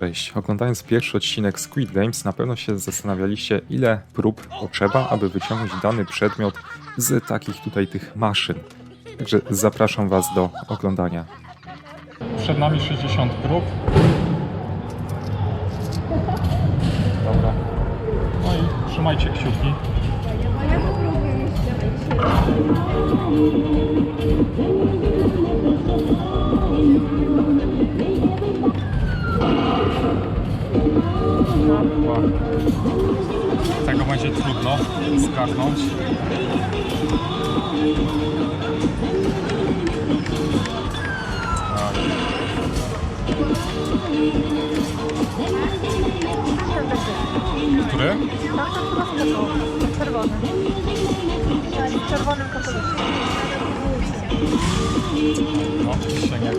Cześć. Oglądając pierwszy odcinek Squid Games na pewno się zastanawialiście ile prób potrzeba, aby wyciągnąć dany przedmiot z takich tutaj tych maszyn. Także zapraszam Was do oglądania. Przed nami 60 prób. Dobra. No i trzymajcie kciuki. Chyba Tego będzie trudno zgarnąć. Tak. Który? Czerwony. Czerwonym katolikiem. No, sięgać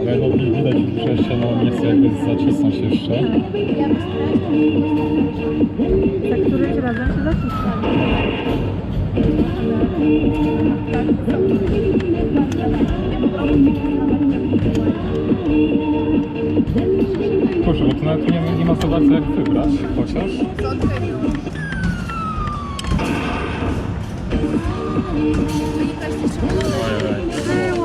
Ale no widać przejście, no nie chce jakby zacisnąć jeszcze. Za którymś razem się zacisnę. Kurczę, bo tu nawet nie, nie ma za bardzo jak wybrać, chociaż... Ojej.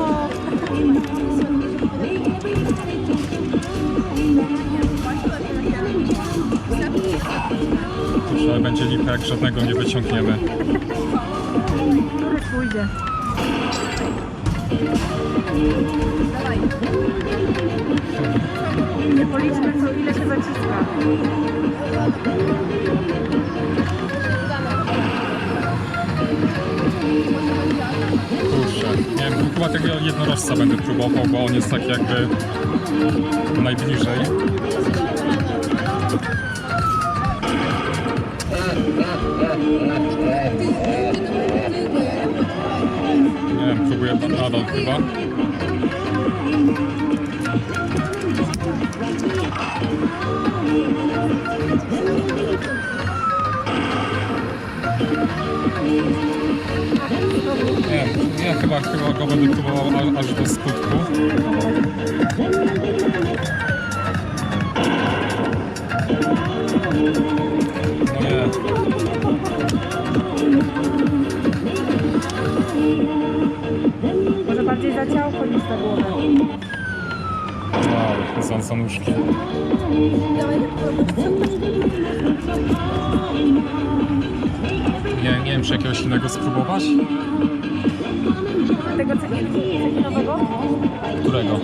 Ale będzie lipa jak żadnego nie wyciągniemy. Pójdzie? Nie policzmy co ile się zaciska. Kurczę, nie wiem, chyba tego jednorożca będę próbował, bo on jest taki jakby najbliżej. Nie wiem, próbuję nadal chyba. Chyba, go będę próbował a- aż do skutku. Nie. Może bardziej za ciałko niż za głowę. Wow, za, za nóżki. Nie, nie wiem, czy jakiegoś innego spróbować? Tego cekinowego? Którego?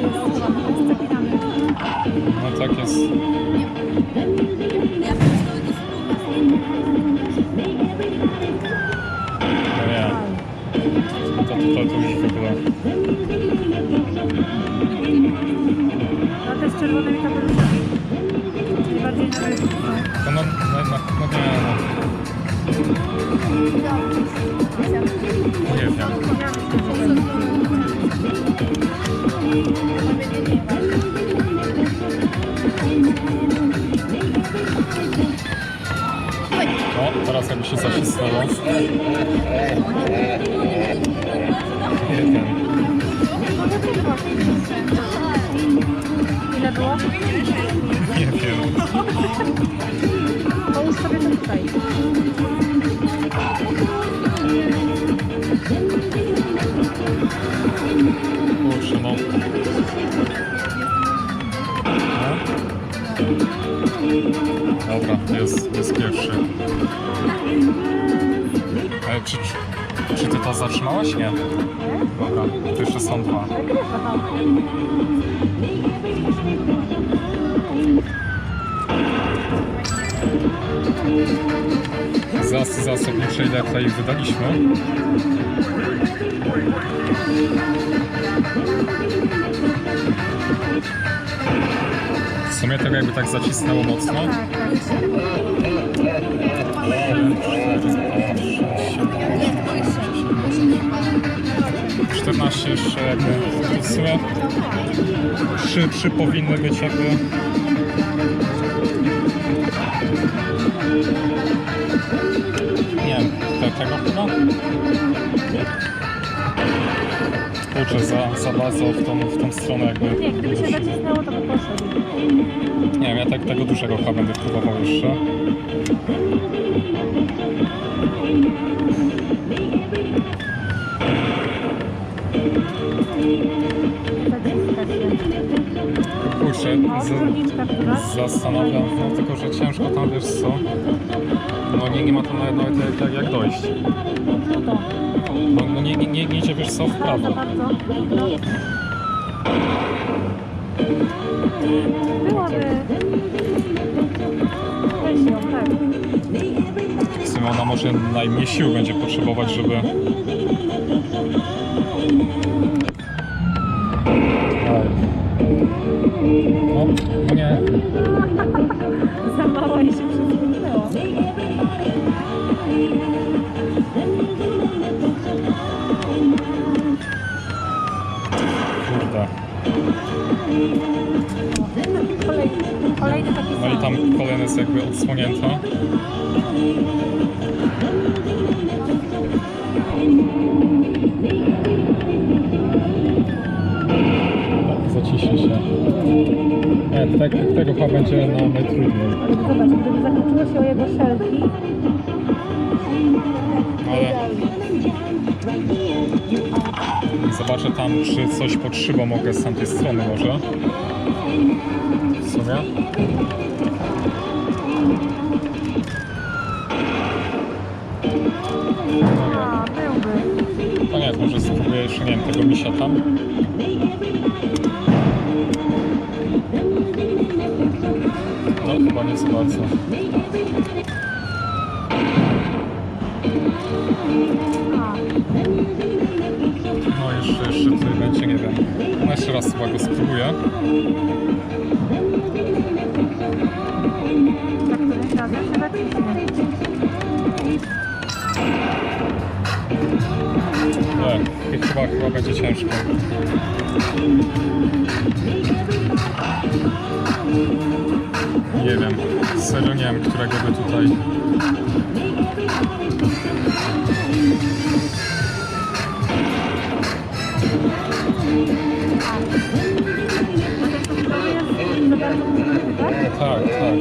No tak jest. No nie. To, to, to już w ogóle. No to z czerwonymi kapeluszami. Bardziej na rynku. No, no, no, no, no no. Nie wiem. O, teraz jakby się zacisnęło. Nie wiem. Ile było? Nie wiem. Połóż sobie to tutaj. Dobra, jest, jest pierwszy. Ale czy, czy, czy ty to zatrzymałaś? Nie. Dobra, to jeszcze są dwa. Za zasobnicze ile tutaj wydaliśmy. W sumie tego jakby tak zacisnęło mocno. Czternaście jeszcze jakby w sumie trzy, trzy powinny być jakby nie wiem, tego chyba kurczę, za, za bardzo w tą, w tą stronę jakby. Jakby się nacisnęło, to by poszedł. Nie wiem, ja tak, tego dużego chyba będę próbował jeszcze. Kurczę, zastanawiam się, tylko że ciężko tam, wiesz co? No nie, nie ma tam nawet, nawet jak, jak dojść. No. No, nie, nie, nie idzie, wiesz co, w prawo. Byłaby... Weź ją, tak. W sumie ona może najmniej sił będzie potrzebować, żeby... No, nie. Za mała i się przesunęła. Kolejny, taki No i sam. tam kolejna jest jakby odsłonięta. Tak, zaciśnie się. Nie, tak, tego chyba będzie na najtrudniej. Zobacz, gdyby zakończyło się o jego szelki, Ale zobaczę tam, czy coś pod szybą mogę z tamtej strony może. W sumie. a. No może spróbuję jeszcze, nie wiem, tego misia tam. No chyba nie za. Jeszcze, tutaj będzie, nie wiem. No jeszcze raz chyba go spróbuję. Nie, i chyba, chyba będzie ciężko. Nie wiem, serio nie wiem, którego by tutaj... tak? Tak, tak.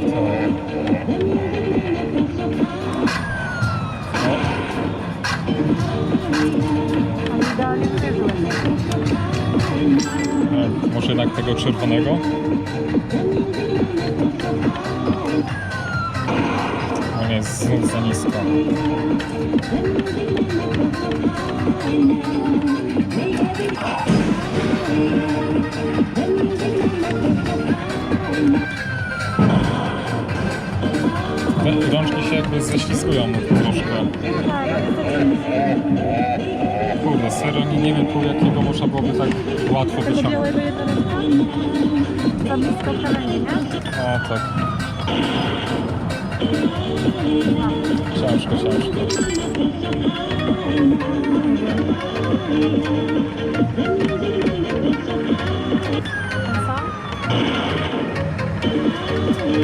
No, nie, może jednak tego czerwonego? Znów za nisko. Rączki się jakby ześlizgują troszkę. Tak. Kurde, serio nie, nie wiem po jakiego można byłoby tak łatwo wyciągnąć. nie? A tak. Ciężko, ciężko.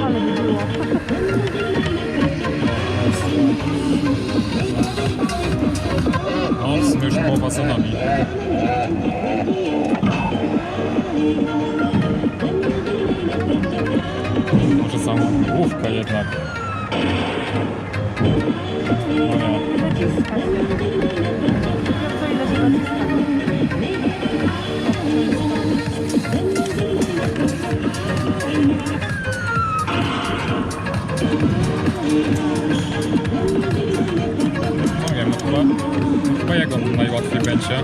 Ale by było. Sumie już połowa. Może samą główkę jednak. No. Wiem. No chyba, chyba jego najłatwiej będzie.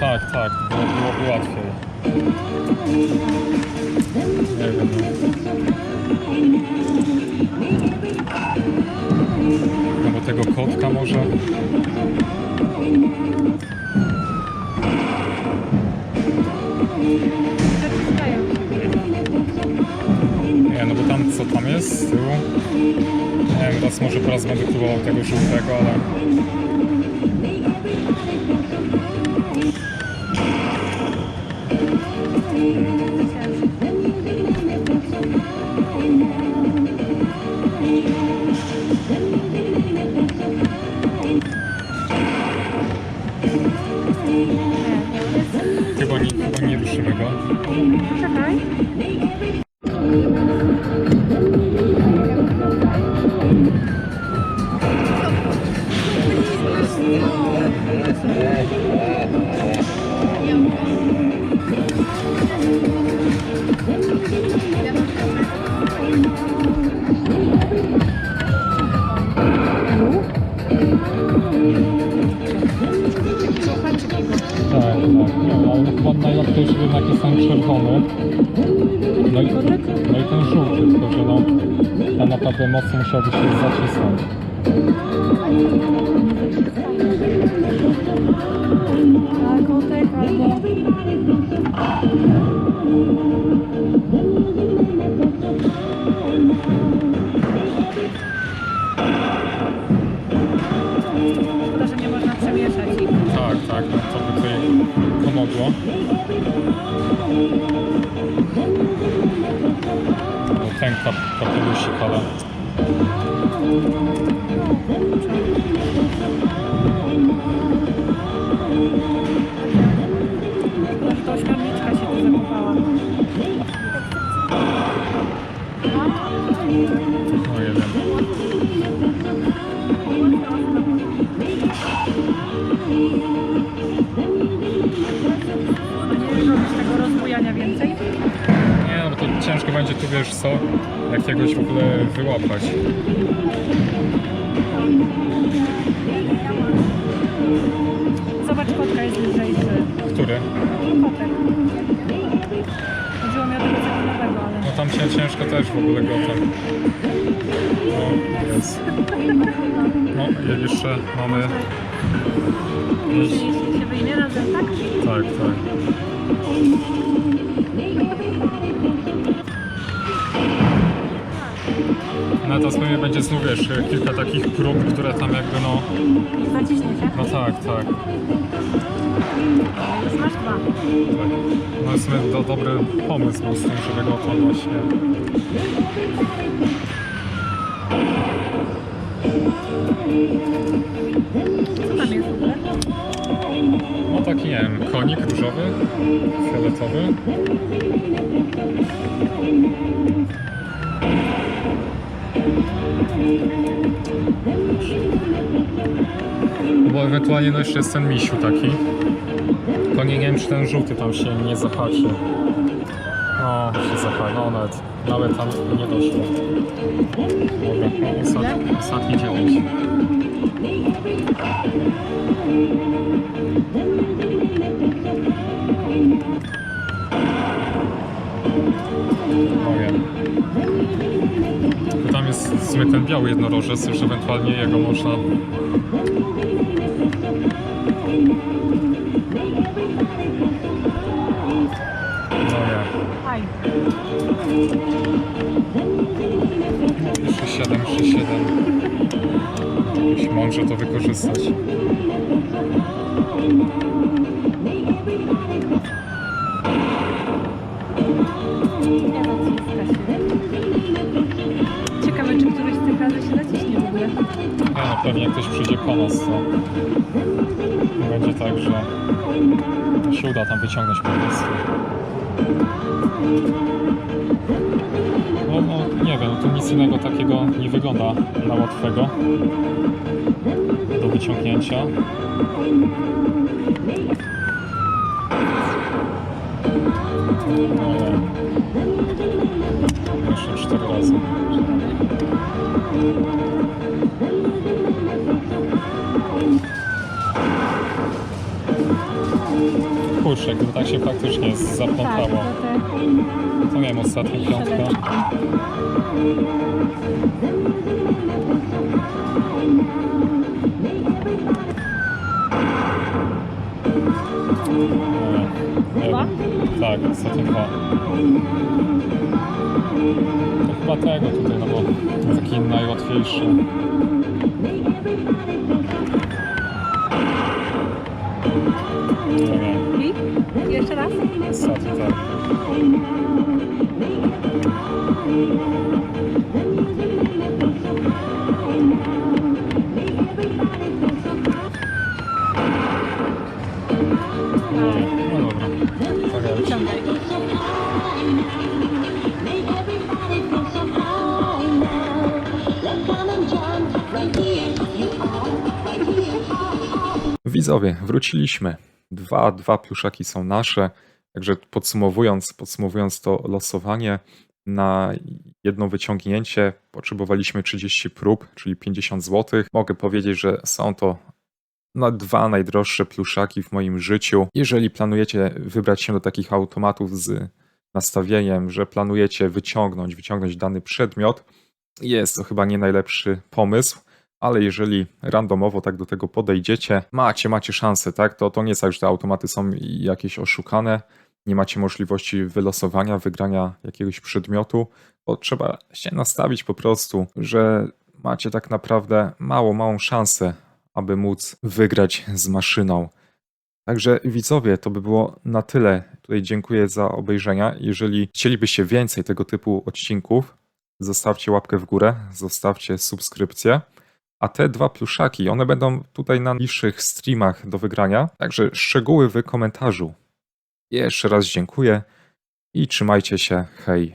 Tak, tak, Nie, no bo tam co tam jest z tyłu? Nie wiem, raz może teraz będę próbował tego żółtego, ale. Yeah. No tam naprawdę mocno musiałby się zacisnąć. A kotek albo... Szkoda, że nie można przemieszać ich. Tak, tak, no to by tutaj pomogło. Ten kap, kapelusik, ale Szkoda, że ta ośmiorniczka się tu zakopała. jeden. A nie robisz tego rozbujania więcej? No ciężko będzie tu, wiesz co, jakiegoś w ogóle wyłapać. Zobacz, kotka jest lżejszy. Który? Kotek. Chodziło mi o tego cekinowego, ale... No tam się ciężko też w ogóle go tam... No, jest. No, jeszcze mamy... Jeśli się wyjmie razem, tak? Tak, tak. No to pewnie będzie znów, wiesz, kilka takich prób, które tam jakby no... Zaciśnie się. No tak, tak. Już masz dwa. tak. No jest do, dobry pomysł był z tym, żeby go to właśnie... Co tam jest w ogóle? No taki, nie wiem, konik różowy, fioletowy. Bo ewentualnie no jeszcze jest ten misiu taki. Tylko nie, wiem czy ten żółty tam się nie zahaczy. No, się zahaczy, no nawet, nawet tam nie doszło. Ostatni, ostatni dziewięć. No wiem. To tam jest w sumie ten biały jednorożec, już ewentualnie jego można... No nie. Aj. Jeszcze 7, jeszcze 7. Musi mądrze to wykorzystać. Pewnie ktoś przyjdzie po nas, to będzie tak, że się uda tam wyciągnąć po prostu. No, no nie wiem, tu nic innego takiego nie wygląda na łatwego do wyciągnięcia. No, jeszcze cztery razy. Kurczę, gdyby tak się faktycznie Tak, zaplątało. nie wiem, ostatnia piątka. siedeczki. Nie, Dwa? Tak, ostatnie dwa. To chyba tego tutaj, no bo taki najłatwiejszy. Jeszcze raz? Wyciągaj. Widzowie, wróciliśmy. Dwa, dwa pluszaki są nasze. Także podsumowując, podsumowując to losowanie, na jedno wyciągnięcie potrzebowaliśmy 30 prób, czyli 50 zł. Mogę powiedzieć, że są to na dwa najdroższe pluszaki w moim życiu. Jeżeli planujecie wybrać się do takich automatów z nastawieniem, że planujecie wyciągnąć, wyciągnąć dany przedmiot, jest to chyba nie najlepszy pomysł. Ale jeżeli randomowo tak do tego podejdziecie, macie, macie szansę, tak? To, to nie jest tak, że te automaty są jakieś oszukane, nie macie możliwości wylosowania, wygrania jakiegoś przedmiotu, bo trzeba się nastawić po prostu, że macie tak naprawdę małą, małą szansę, aby móc wygrać z maszyną. Także widzowie, to by było na tyle. Tutaj dziękuję za obejrzenia. Jeżeli chcielibyście więcej tego typu odcinków, zostawcie łapkę w górę, zostawcie subskrypcję. A te dwa pluszaki, one będą tutaj na niższych streamach do wygrania. Także szczegóły w komentarzu. Jeszcze raz dziękuję i trzymajcie się. Hej.